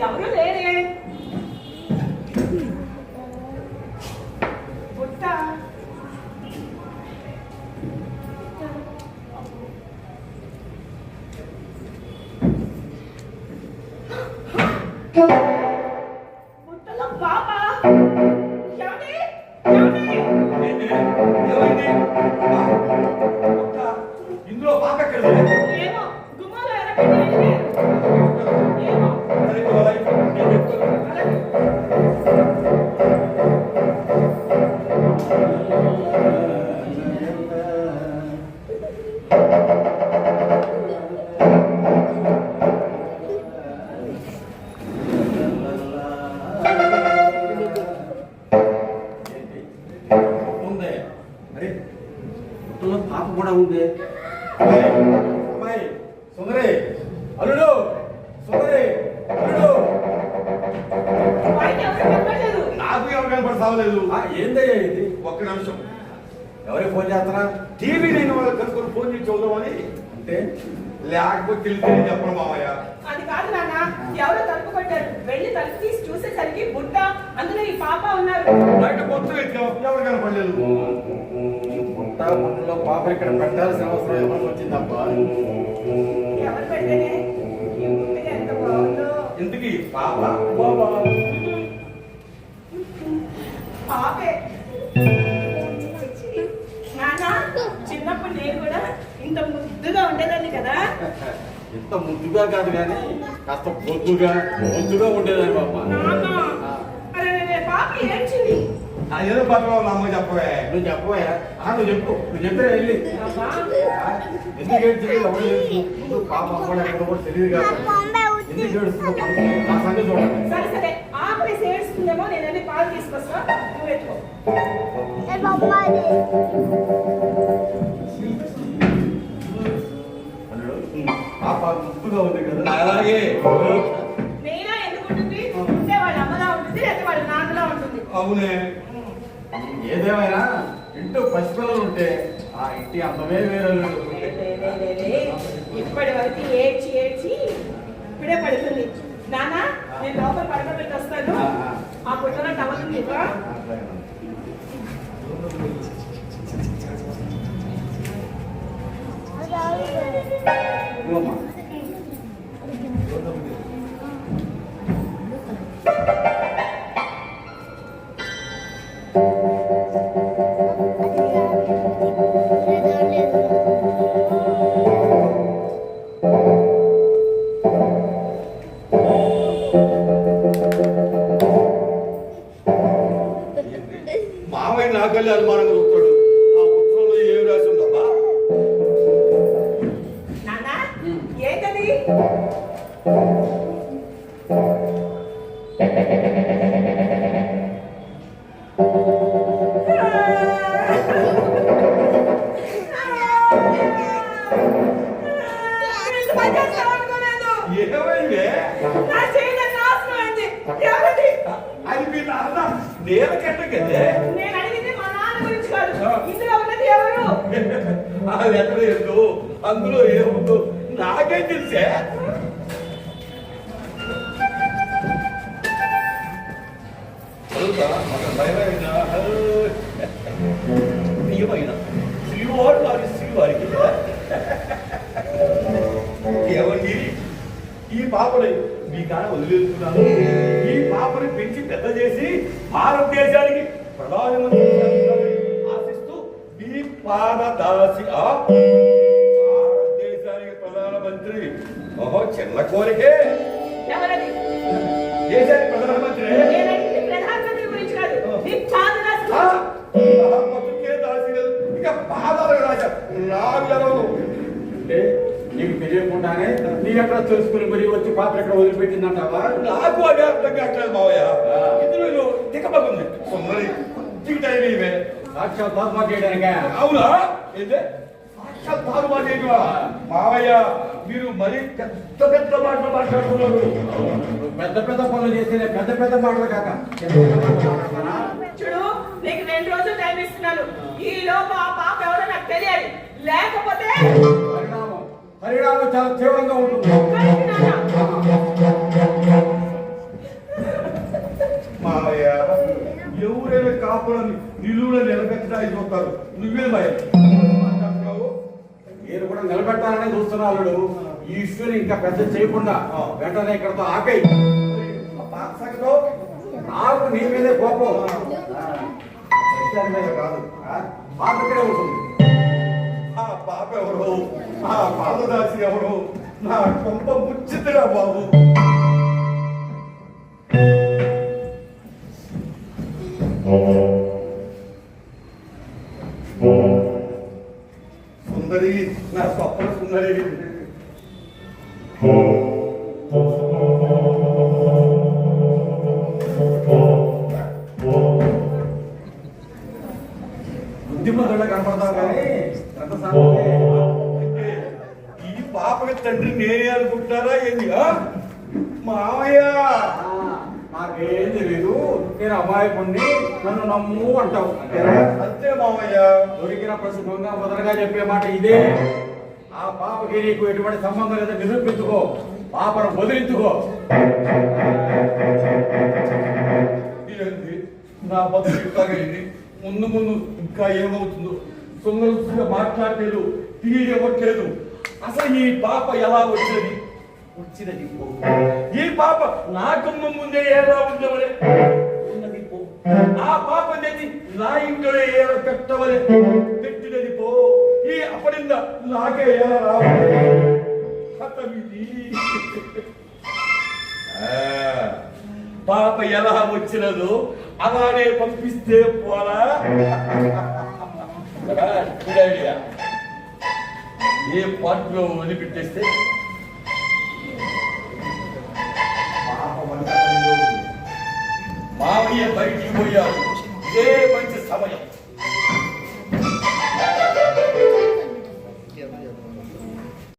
ఎవరు లేరే బుట్ట బుట్టలో అరే పుట్టలో పాప కూడా ఉంది? సావలేదు. ఆ, ఏందయ్యా ఇది? ఒక్క నిమిషం. ఎవరికి ఫోన్ చేస్తారా? టీవీ లేని వాళ్ళు కనుక్కొని ఫోన్ చేసి చూద్దామని అంటే? లేకపోతే తెలిసి చెప్పడం మామయ్య అది కాదు నాన్న ఎవరో తలుపు కొట్టారు. వెళ్ళి తలుపు తీసి చూసేసరికి బుట్ట అందులో ఈ పాప ఉన్నారు. బయట ఎత్తాం ఎవరు కనపడలేదు? పుట్టలో పాప ఇక్కడ పెట్టాల్సిన అవసరం ఏమైనా వచ్చిందబ్బా? ఎవరు పెట్టనే ఎంత బాగుందో. ఎందుకు పాప. చిన్నప్పుడు నేను కూడా ఇంత ముద్దుగా ఉండేదాన్ని కదా. ఇంత ముద్దుగా కాదు కానీ కాస్త బొద్దుగా బొద్దుగా ఉండేదాన్ని పాప అరే పాప ఏడ్చింది. అదేదో పాప అమ్మ చెప్పవే. నువ్వు చెప్పవయ్యా ఆ, నువ్వు చెప్పు. నువ్వు చెప్పే వెళ్ళి. ఎందుకు ఏడ్చింది? ఎవరు పాప అమ్మ ఎక్కడ కూడా తెలియదు కాదు ఎందుకు ఏడుస్తుందో. ఆ సంగతి చూడండి నేను వెళ్ళి పాలు తీసుకొస్తా. నువ్వు ఉంది కదా. అలాగే. నేనా? ఎందుకుంటుంది? ఉంటే వాళ్ళ అమ్మలా ఉంటుంది లేదా వాళ్ళ నాన్నలా ఉంటుంది. అవునే. ఏదేమైనా ఇంటూ పసిపిల్లలు ఉంటే ఆ ఇంటి అందమే వేరే. ఇప్పటి వరకు ఏడ్చి ఏడ్చి ఇప్పుడే పడుతుంది. నాన్న నేను లోపల పడకబెట్టి వస్తాను. Вот так. అనుమానంగా చూస్తాడు ఆ పుస్తకంలో ఏమి రాసి ఉందమ్మా ఏంటది. ఏమైంది? అది మీ నాన్న? నేల కట్ట కదే నేను అడిగింది మా నాన్న గురించి కాదు ఇందులో ఉన్నది ఎవరు? ఏందో అందులో ఏముందో నాకేం తెలిసే? ప్రియమైన శ్రీవారు వారి శ్రీవారికి ఏమండి ఈ పాపని మీ కాడ వదిలేస్తున్నాను. ఈ పాపని పెంచి పెద్ద చేసి భారతదేశానికి ప్రధానమంత్రి ఆ? భారతదేశానికి ప్రధానమంత్రి ఓహో చిన్న కోరికే. దేశానికి ప్రధానమంత్రి ఇక పాదాలకు రాశా నాగలవు అంటే నీకు తెలియకుండానే నీ ఎక్కడ తెలుసుకుని మరి వచ్చి పాప ఎక్కడ వదిలిపెట్టిందంటావా? నాకు అదే అర్థం కావట్లేదు మావయ్య. ఇందులో తిక్కబడుతుంది సుమ్మని కొద్దిగా టైం ఇవే అవునా? ఏంటే? మావయ్య మీరు మరీ పెద్ద పెద్ద మాటలు మాట్లాడుతున్నారు. పెద్ద పెద్ద పనులు చేస్తేనే పెద్ద పెద్ద మాటలు కాక? చూడు నీకు రెండు రోజులు టైం ఇస్తున్నాను. ఈ లోపు ఆ పాప ఎవరో నాకు తెలియాలి. లేకపోతే పరిణామం పరిణామం చాలా తీవ్రంగా ఉంటుంది. కాపులని నిలువున నిలబెట్టడానికి చూస్తారు. నువ్వే భయం? మీరు కూడా నిలబెట్టాలనే చూస్తున్నారు ఈ ఇష్యూని ఇంకా పెద్ద చేయకుండా వెంటనే ఇక్కడతో ఆపేయి? నాకు నీ మీదే కోపం. కాదు పాప ఇక్కడే ఉంటుంది. ఆ పాప ఎవరు? ఆ పాదదాసి ఎవరు? నా కొంప ముచ్చితురా బాబు. సుందరి నా స్వప్న సుందరి బుద్ధిమంతుడే కనపడతావు కానీ ఈ పాపకి తండ్రి నేనే అనుకుంటారా ఏంది ఆ? నాకేం తెలీదు నేను పొండి నన్ను నమ్ము అంటావు? అంతే మావయ్య. దొరికిన ప్రస్తుతంగా మొదటగా చెప్పే మాట ఇదే. ఆ పాపకి నీకు ఎటువంటి సంబంధం లేదని నిరూపించుకో. పాపను వదిలించుకో. నా బతుకు ఇట్లాగైంది ముందు ముందు ఇంకా ఏమవుతుందో. సొంగలుగా మాట్లాడలేదు. తీయవట్లేదు అసలు ఈ పాప ఎలా వచ్చేది? వచ్చినది పో. ఈ పాప నా గుమ్మం ముందే ఎలా ఉండవలే. ఉన్నది పో. ఆ పాప అనేది నా ఇంట్లో ఎలా పెట్టవలే. పెట్టినది పో. ఈ అప్పటింద నాకే ఎలా రావాలి. కథమిది. పాప ఎలా వచ్చినదో అలానే పంపిస్తే పోరా. గుడ్ ఐడియా ఏ పాటలో వదిలిపెట్టేస్తే వంట పనిలో ఉంది. మావయ్య బయటికి పోయారు ఇదే మంచి సమయం